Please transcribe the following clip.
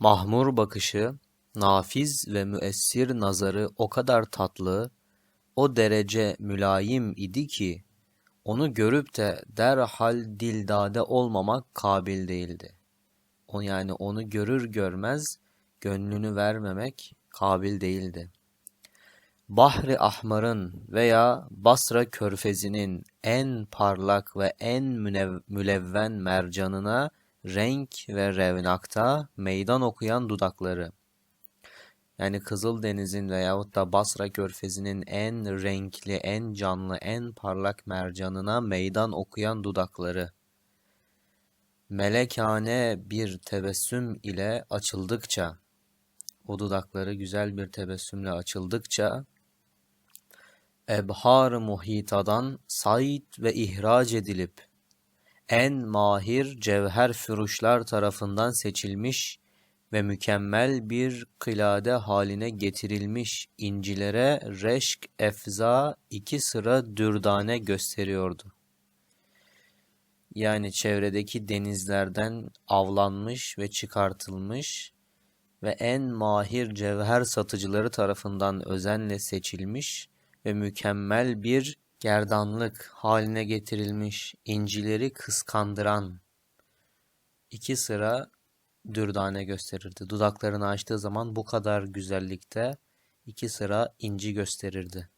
Mahmur bakışı, nafiz ve müessir nazarı o kadar tatlı, o derece mülayim idi ki, onu görüp de derhal dildade olmamak kabil değildi. O yani onu görür görmez gönlünü vermemek kabil değildi. Bahri Ahmar'ın veya Basra Körfezi'nin en parlak ve en mülevven mercanına renk ve revnakta meydan okuyan dudakları. Yani Kızıldeniz'in veyahut da Basra Körfezi'nin en renkli, en canlı, en parlak mercanına meydan okuyan dudakları. Melekane bir tebessüm ile açıldıkça, o dudakları güzel bir tebessümle açıldıkça, ebhar muhitadan sayt ve ihraç edilip, en mahir cevher füruşlar tarafından seçilmiş ve mükemmel bir kılade haline getirilmiş incilere reşk efza iki sıra dürdane gösteriyordu. Yani çevredeki denizlerden avlanmış ve çıkartılmış ve en mahir cevher satıcıları tarafından özenle seçilmiş ve mükemmel bir gerdanlık haline getirilmiş incileri kıskandıran iki sıra dürdane gösterirdi. Dudaklarını açtığı zaman bu kadar güzellikte iki sıra inci gösterirdi.